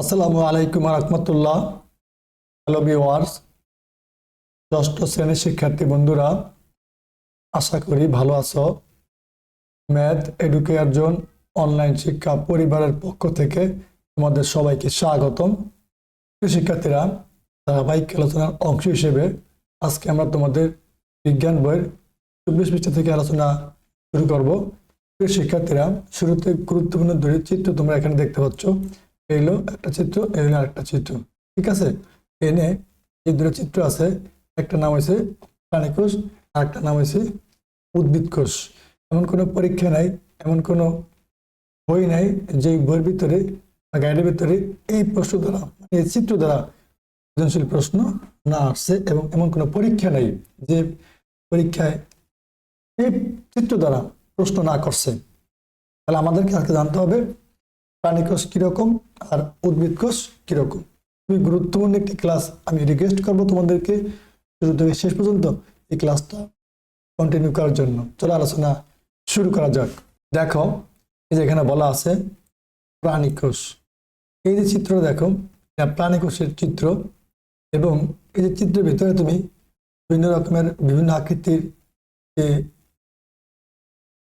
আসসালামু আলাইকুম রহমতুল্লাহ hello viewers ষষ্ঠ শ্রেণির শিক্ষার্থী বন্ধুরা, আশা করি ভালো আছো। ম্যাথ এডুকেয়ার জোন অনলাইন শিক্ষা পরিবারের পক্ষ থেকে তোমাদের সবাইকে স্বাগতম। শিক্ষার্থীরা, ধারাবাহিক আলোচনার অংশ হিসেবে আজকে আমরা তোমাদের বিজ্ঞান বইয়ের চব্বিশ পৃষ্ঠা থেকে আলোচনা শুরু করব। শিক্ষার্থীরা, শুরুতে গুরুত্বপূর্ণ দুটি চিত্র তোমরা এখানে দেখতে পাচ্ছ। এই হলো একটা চিত্র এই আরেকটা চিত্র। ঠিক আছে? এনে এই দুটো চিত্র আছে। একটা নাম হয়েছে প্রাণীকোষ আর একটা নাম হয়েছে উদ্ভিদ কোষ। এমন কোনো পরীক্ষা নাই, এমন কোনো বই নাই যে বইয়ের ভিতরে বা গাইডের ভিতরে এই প্রশ্ন দ্বারা মানে এই চিত্র দ্বারা সৃজনশীল প্রশ্ন না আসছে এবং এমন কোনো পরীক্ষা নেই যে পরীক্ষায় এই চিত্র দ্বারা প্রশ্ন না করছে। তাহলে আমাদেরকে আজকে জানতে হবে প্রাণী কোষ কীরকম আর উদ্ভিদ কোষ কীরকম? খুবই গুরুত্বপূর্ণ একটি ক্লাস আমি রিকোয়েস্ট করব তোমাদেরকে শুরু থেকে শেষ পর্যন্ত এই ক্লাসটা কন্টিনিউ করার জন্য। চলো আলোচনা শুরু করা যাক। দেখো, এই যে এখানে বলা আছে প্রাণী কোষ। এই যে চিত্র দেখো, এটা প্রাণী কোষের চিত্র এবং এই যে চিত্রের ভিতরে তুমি বিভিন্ন রকমের বিভিন্ন আকৃতির যে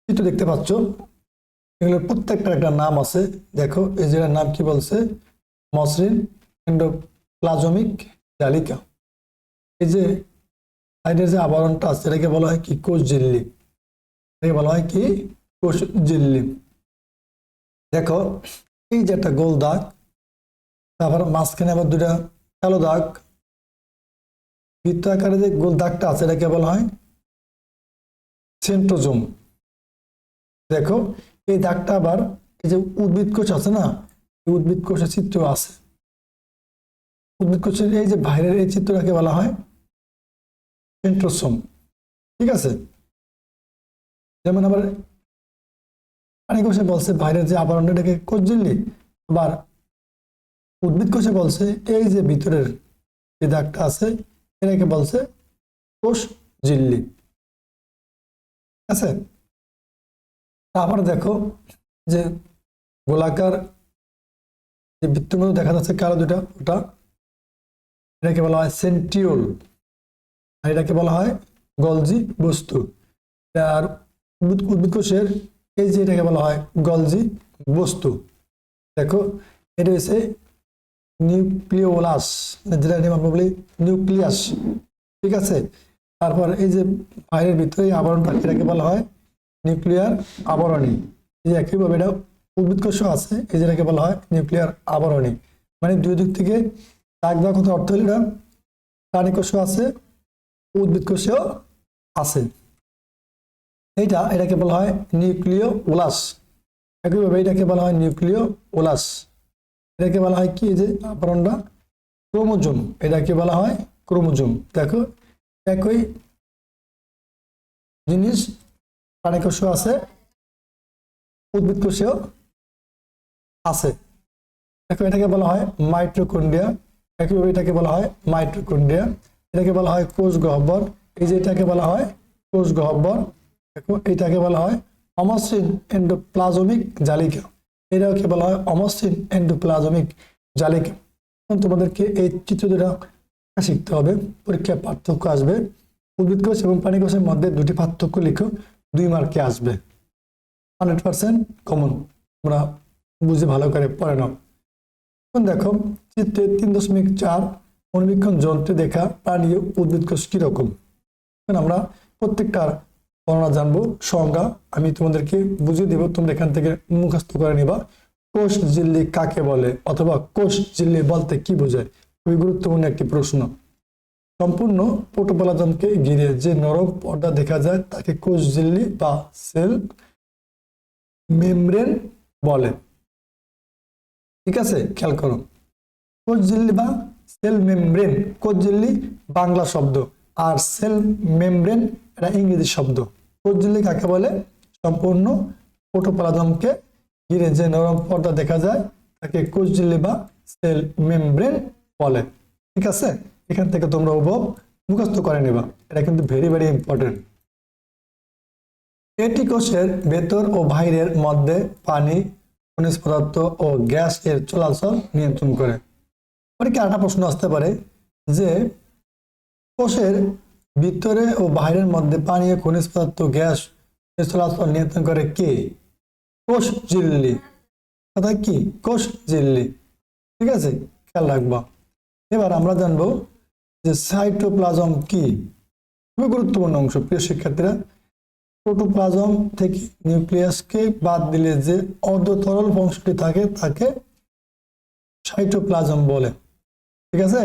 চিত্র দেখতে পাচ্ছ এগুলোর প্রত্যেকটার একটা নাম আছে। দেখো, এই যেটার নাম কি বলছে? মসৃণ এন্ডোপ্লাজমিক জালিকা এই যে সাইডের যে আবরণটা আছে, এটাকে বলা হয় কি? কোষ ঝিল্লি এটাকে বলা হয় কি? কোষ ঝিল্লি দেখো, এই যে একটা গোল দাগ, তারপর মাঝখানে আবার দুটা কালো দাগ। বৃত্ত আকারে যে গোল দাগটা আছে, এটাকে বলা হয় সেন্ট্রোজোম। দেখো এই দাগটা আবার এই যে উদ্ভিদ কোষ আছে না, এই উদ্ভিদ কোষের চিত্র আছে। উদ্ভিদ কোষের এই যে বাইরের এই চিত্রটাকে বলা হয় সেন্ট্রোসোম। ঠিক আছে? যেমন আবার প্রাণী কোষে বলছে বাইরের যে আবরণটাকে কোষ ঝিল্লি আবার উদ্ভিদ কোষে বলছে এই যে ভিতরের যে দাগটা আছে, এটাকে বলছে কোষ ঝিল্লি আছে? তারপর দেখো যে গোলাকার যে বৃত্তের মধ্যে দেখা যাচ্ছে কালো দুটা ওটা এটাকে বলা হয় সেন্টিওল আর এটাকে বলা হয় গলজি বস্তু। আর উদ্ভিদ কোষের এই যে এটাকে বলা হয় গলজি বস্তু, দেখো এটা হচ্ছে নিউক্লিওলাস যেটা আমরা বলি নিউক্লিয়াস, ঠিক আছে? তারপর এই যে বাইরের ভিতরে আবরণটা, এটাকে বলা হয় নিউক্লিয়ার আবরণী। এই একইভাবে এটা উদ্ভিদ কোষ আছে, এই যেটাকে বলা হয় নিউক্লিয়ার আবরণী। মানে দুই দিক থেকে দাগ দেওয়ার কথা অর্থ হলো এটা প্রাণী কোষ আছে উদ্ভিদ কোষেও আছে। এইটা এটাকে বলা হয় নিউক্লিয় ওলাস একইভাবে এটাকে বলা হয় নিউক্লিয় ওলাস এটাকে বলা হয় কি? যে আবরণটা ক্রোমোজোম। এটাকে বলা হয় ক্রোমোজোম। দেখো, একই জিনিস প্রাণী কোষেও আছে, উদ্ভিদ কোষেও আছে। দেখো এটাকে বলা হয় মাইট্রোকন্ডিয়া একইভাবে এটাকে বলা হয় মাইট্রোকন্ডিয়া এটাকে বলা হয় কোষ গহ্বর, এই যে এটাকে বলা হয় কোষ গহ্বর, দেখো এটাকে বলা হয় অমসৃণ এন্ডোপ্লাজমিক জালিকা, এটাকে বলা হয় অমসৃণ এন্ডোপ্লাজমিক জালিকা। এখন তোমাদেরকে এই চিত্র দুটা শিখতে হবে, পরীক্ষায় পার্থক্য আসবে। উদ্ভিদ কোষ এবং প্রাণী কোষের মধ্যে দুটি পার্থক্য লিখো। দুই মার্কে আসবে। হান্ড্রেড পার্সেন্ট কমন তোমরা বুঝে ভালো করে পড়ে নাও। এখন দেখো, চিত্রে তিন দশমিক চার অনুবীক্ষণ যন্ত্রে দেখা প্রাণী উদ্ভিদ কোষ কীরকম। এখন আমরা প্রত্যেকটার বর্ণনা জানব, সংজ্ঞা। আমি তোমাদেরকে বুঝিয়ে দেবো, তোমরা এখান থেকে মুখস্থ করে নিবা। কোষ ঝিল্লি কাকে বলে? অথবা কোষ ঝিল্লি বলতে কি বোঝায়? খুবই গুরুত্বপূর্ণ একটি প্রশ্ন। সম্পূর্ণ প্রোটোপ্লাজমকে ঘিরে যে নরম পর্দা দেখা যায়, তাকে কোষ ঝিল্লি বা সেল মেমব্রেন বলে। ঠিক আছে, খেয়াল করো। কোষ ঝিল্লি বা সেল মেমব্রেন কোষ ঝিল্লি বাংলা শব্দ, আর সেল মেমব্রেন এটা ইংরেজি শব্দ। কোষ ঝিল্লি কাকে বলে? সম্পূর্ণ প্রোটোপ্লাজমকে ঘিরে যে নরম পর্দা দেখা যায়, তাকে কোষ ঝিল্লি বা সেল মেমব্রেন বলে। ঠিক আছে? এখান থেকে তোমরা উপভোগ মুখস্থ করে নিবা। এটা কিন্তু ভেরি ভেরি ইম্পর্টেন্ট এটি কোষের ভেতর ও বাইরের মধ্যে পানি, খনিজ পদার্থ ও গ্যাস এর চলাচল নিয়ন্ত্রণ করে। পরীক্ষা আরেকটা প্রশ্ন আসতে পারে যে, কোষের ভিতরে ও বাইরের মধ্যে পানি ও খনিজ পদার্থ গ্যাস এর চলাচল নিয়ন্ত্রণ করে কে? কোষ ঝিল্লি কথা কি? কোষ ঝিল্লি ঠিক আছে? খেয়াল রাখবা। এবার আমরা জানব যে সাইটোপ্লাজম কি? খুবই গুরুত্বপূর্ণ অংশ। প্রিয় শিক্ষার্থীরা প্রোটোপ্লাজম থেকে নিউক্লিয়াসকে বাদ দিলে যে অর্ধ তরল অংশটি থাকে, তাকে সাইটোপ্লাজম বলে। ঠিক আছে?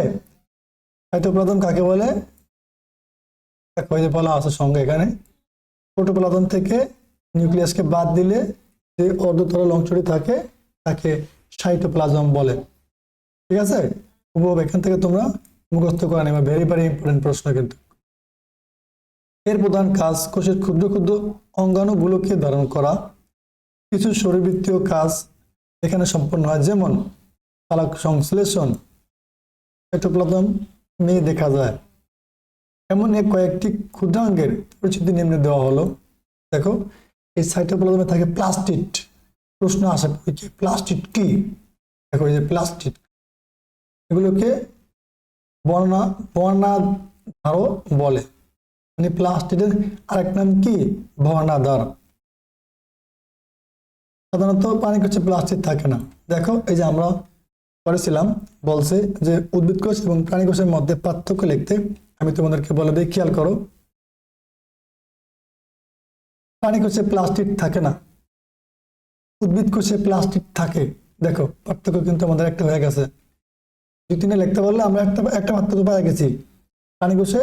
সাইটোপ্লাজম কাকে বলে? বলা আছে সঙ্গে এখানে। প্রোটোপ্লাজম থেকে নিউক্লিয়াসকে বাদ দিলে যে অর্ধতরল অংশটি থাকে, তাকে সাইটোপ্লাজম বলে। ঠিক আছে? এখান থেকে তোমরা মুখস্থ করে নেবে ভেরি ভেরি ইম্পর্টেন্ট প্রশ্ন কিন্তু। এর প্রধান কাজ কোষের ক্ষুদ্র ক্ষুদ্র অঙ্গাণুগুলোকে ধারণ করা। কিছু শরীরবৃত্তীয় কাজ এখানে সম্পন্ন হয়, যেমন চালক সংশ্লেষণ সাইটোপ্লাজম মেয়ে দেখা যায়। এমন এক কয়েকটি ক্ষুদ্রাঙ্গের পরিচিতি নিম্নে দেওয়া হলো। দেখো, এই সাইটোপ্লাজমে থাকে প্লাস্টিড। প্রশ্ন আসে পরীক্ষায় প্লাস্টিড কি? দেখো, এই যে প্লাস্টিড। এগুলোকে বর্ণা বর্ণাধারও বলে। মানে প্লাস্টিকের আরেক নাম কি? বর্ণাধার। সাধারণত পানি হচ্ছে প্লাস্টিক থাকে না। দেখো, এই যে আমরা করেছিলাম বলছে যে উদ্ভিদ কোষ এবং প্রাণী কোষের মধ্যে পার্থক্য লিখতে আমি তোমাদেরকে বলে দিই, খেয়াল করো। প্রাণী কোষে প্লাস্টিক থাকে না। উদ্ভিদ কোষে প্লাস্টিক থাকে। দেখো, পার্থক্য কিন্তু আমাদের একটা হয়ে গেছে। দুই তিনে লিখতে পারলে আমরা একটা একটা মাত্র পেয়ে গেছি। প্রাণী কোষে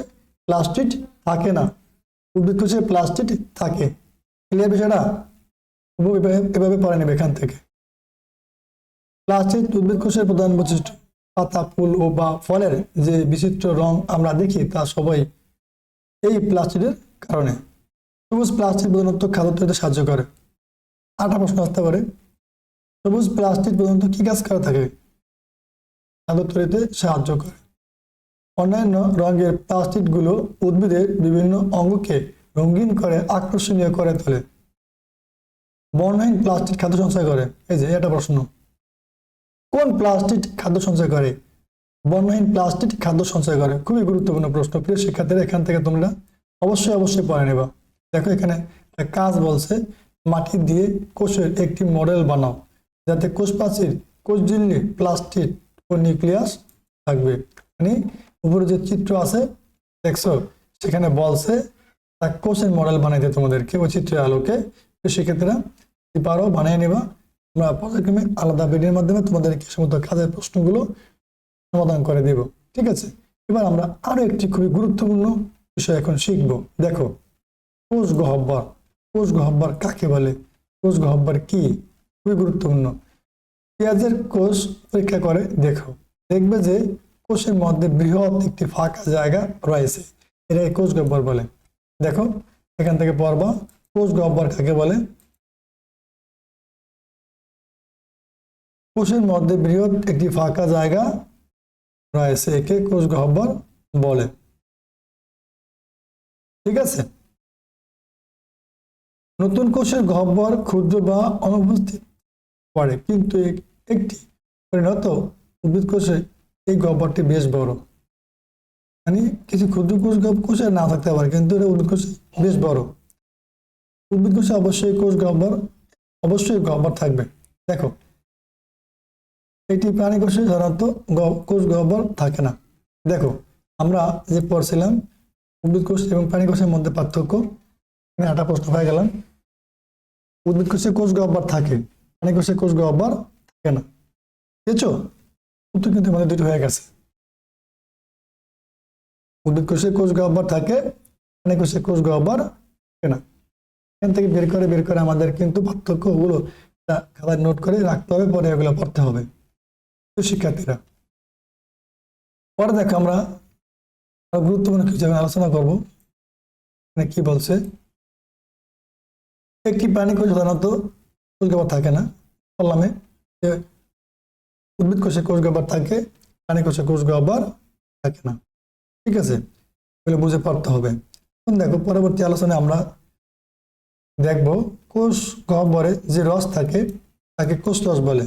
প্লাস্টিক থাকে না। উদ্ভিদ কোষে প্লাস্টিক থাকে। ক্লিয়ার বিষয়টা? এভাবে পড়ে নেবে এখান থেকে। প্লাস্টিক উদ্ভিদ কোষের প্রধান বৈশিষ্ট্য, পাতা, ফুল ও বা ফলের যে বিচিত্র রং আমরা দেখি তা সবাই এই প্লাস্টিকের কারণে। সবুজ প্লাস্টিক প্রধানত খাদ্য তৈরিতে সাহায্য করে। আটা প্রশ্ন আসতে পারে, সবুজ প্লাস্টিক প্রধানত কি কাজ করে থাকে? খাদ্য তৈরিতে সাহায্য করে। অন্যান্য রঙের প্লাস্টিকগুলো উদ্ভিদের বিভিন্ন অঙ্গকে রঙিন করে, আকর্ষণীয় করে তোলে। বর্ণহীন প্লাস্টিক খাদ্য সঞ্চয় করে। এই যে, এটা প্রশ্ন। কোন প্লাস্টিক খাদ্য সঞ্চয় করে? বর্ণহীন প্লাস্টিক খাদ্য সঞ্চয় করে। খুবই গুরুত্বপূর্ণ প্রশ্ন। প্রিয় শিক্ষার্থীরা, এখান থেকে তোমরা অবশ্যই অবশ্যই পড়ে নেবা। দেখো, এখানে কাজ বলছে, মাটি দিয়ে কোষের একটি মডেল বানাও। যাতে কোষ প্রাচীর কোষ ঝিল্লি প্লাস্টিক নিউক্লিয়াস থাকবে। মানে উপরে যে চিত্র আছে, দেখছ? সেখানে বলছে, তা কোষের মডেল বানাইতে তোমাদেরকে ওই চিত্রের আলোকে। তো সেক্ষেত্রে পারো, বানিয়ে নেবা। আমরা পর্যায়ক্রমে আলাদা ভিডিওর মাধ্যমে তোমাদেরকে সমস্ত কাজের প্রশ্নগুলো সমাধান করে দেব। ঠিক আছে? এবার আমরা আরও একটি খুবই গুরুত্বপূর্ণ বিষয় এখন শিখব। দেখো, কোষ গহব্বর কোষ গহব্বর কাকে বলে? কোষ গহব্বর কি? খুবই গুরুত্বপূর্ণ। পেঁয়াজের কোষ পরীক্ষা করে, দেখো। দেখবে যে কোষের মধ্যে বৃহৎ একটি ফাঁকা জায়গা রয়েছে। এটাকে কোষ গহ্বর বলে। দেখো, এখান থেকে পড়বা কোষ গহ্বর কাকে বলে? কোষের মধ্যে বৃহৎ একটি ফাঁকা জায়গা রয়েছে, একে কোষ গহ্বর বলে। ঠিক আছে? নতুন কোষের গহ্বর ক্ষুদ্র বা অনুপস্থিত পড়ে কিন্তু একটি পরিণত উদ্ভিদ কোষে এই গহ্বরটি বেশ বড়। মানে কিছু ক্ষুদ্র কোষ কোষে না থাকতে পারে, কিন্তু এটা উদ্ভিদ কোষে বেশ বড়। উদ্ভিদ কোষে অবশ্যই কোষ গহ্বর অবশ্যই গহ্বর থাকবে। দেখো এটি প্রাণী কোষে সাধারণত কোষ গহ্বর থাকে না। দেখো, আমরা যে পড়ছিলাম, উদ্ভিদ কোষ এবং প্রাণী কোষের মধ্যে পার্থক্য। একটা প্রশ্ন হয়ে গেলাম। উদ্ভিদ কোষে কোষ গহ্বর থাকে। প্রাণী কোষে কোষ গহ্বর? থাকে না। বুঝেছ? উত্তর কিন্তু আমাদের দুটো হয়ে গেছে। উদ্ভিদ কোষে কোষ গহ্বর থাকে প্রাণী কোষে কোষ গহ্বর থাকে না। এখান থেকে বের করে বের করে আমাদের কিন্তু পার্থক্য ওগুলো খাতায় নোট করে রাখতে হবে, পরে এগুলো পড়তে হবে। শিক্ষার্থীরা, পরে দেখো আমরা গুরুত্বপূর্ণ কিছু আলোচনা করব। এখানে কি বলছে? একটি প্রাণী সাধারণত কোষ গহ্বর থাকে না বললামে যে উদ্ভিদ কোষে কোষ গহ্বর থাকে, প্রাণী কোষে কোষ গহ্বর থাকে না। ঠিক আছে? এগুলো বুঝে পড়তে হবে। দেখো, পরবর্তী আলোচনায় আমরা দেখব কোষ গহ্বরে যে রস থাকে, তাকে কোষ রস বলে।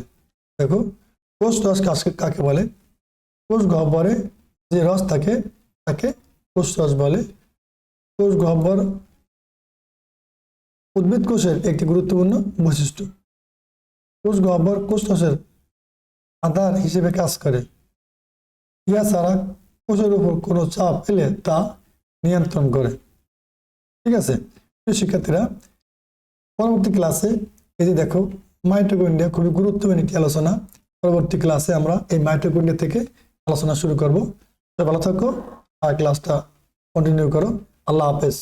দেখো কোষ রস কাকে কাকে বলে? কোষ গহ্বরে যে রস থাকে, তাকে কোষ রস বলে। কোষ গহ্বর উদ্ভিদ কোষের একটি গুরুত্বপূর্ণ বৈশিষ্ট্য। কোষ গহ্বর কোষ রসের আধার হিসেবে কাজ করে। ইহা ছাড়া কোষের উপর কোনো চাপ এলে তা নিয়ন্ত্রণ করে। ঠিক আছে? শিক্ষার্থীরা, পরবর্তী ক্লাসে এই যে দেখো মাইটোকন্ডিয়া খুবই গুরুত্বপূর্ণ একটি আলোচনা। পরবর্তী ক্লাসে আমরা এই মাইটোকন্ডিয়া থেকে আলোচনা শুরু করব। ভালো থাকো আর ক্লাসটা কন্টিনিউ করো। আল্লাহ হাফেজ।